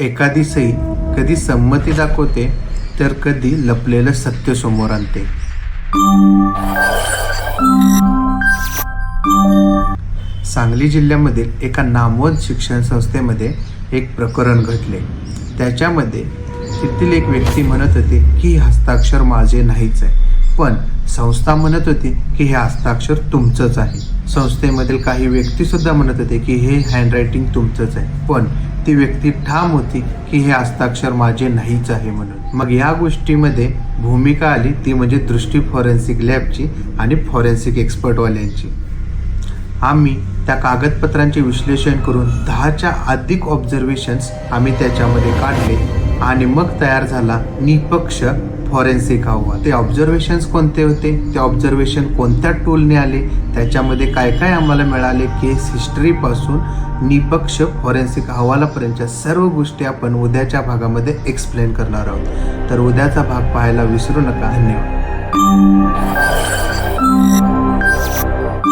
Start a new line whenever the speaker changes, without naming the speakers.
एखादी सई कधी संमती दाखवते तर कधी लपलेलं सत्य समोर आणते. सांगली जिल्ह्यामधील एका नामवंत शिक्षण संस्थेमध्ये एक प्रकरण घडले. त्याच्यामध्ये तिथील एक व्यक्ती म्हणत होते की हे हस्ताक्षर माझे नाहीच आहे. पण संस्था म्हणत होती की हे हस्ताक्षर तुमचंच आहे. संस्थेमधील काही व्यक्तीसुद्धा म्हणत होते की हे हँडरायटिंग तुमचंच आहे. पण ती व्यक्ती ठाम होती की हे हस्ताक्षर माझे नाहीच आहे म्हणून. मग या गोष्टीमध्ये भूमिका आली ती म्हणजे दृष्टी फॉरेन्सिक लॅबची आणि फॉरेन्सिक एक्सपर्टवाल्यांची आम्ही त्या कागदपत्रांचे विश्लेषण करून दहाच्या अधिक ऑब्झर्वेशन्स आम्ही त्याच्यामध्ये काढले. आणि मग तयार झाला निपक्ष फॉरेन्सिक अहवाल ते ऑब्झर्वेशन्स कोणते होते? ते ऑब्झर्वेशन कोणत्या टूलने आले? त्याच्यामध्ये काय काय आम्हाला मिळाले? केस हिस्ट्रीपासून निपक्ष फॉरेन्सिक अहवालापर्यंतच्या सर्व गोष्टी आपण उद्याच्या भागामध्ये एक्सप्लेन करणार आहोत. तर उद्याचा भाग पाहायला विसरू नका. धन्यवाद.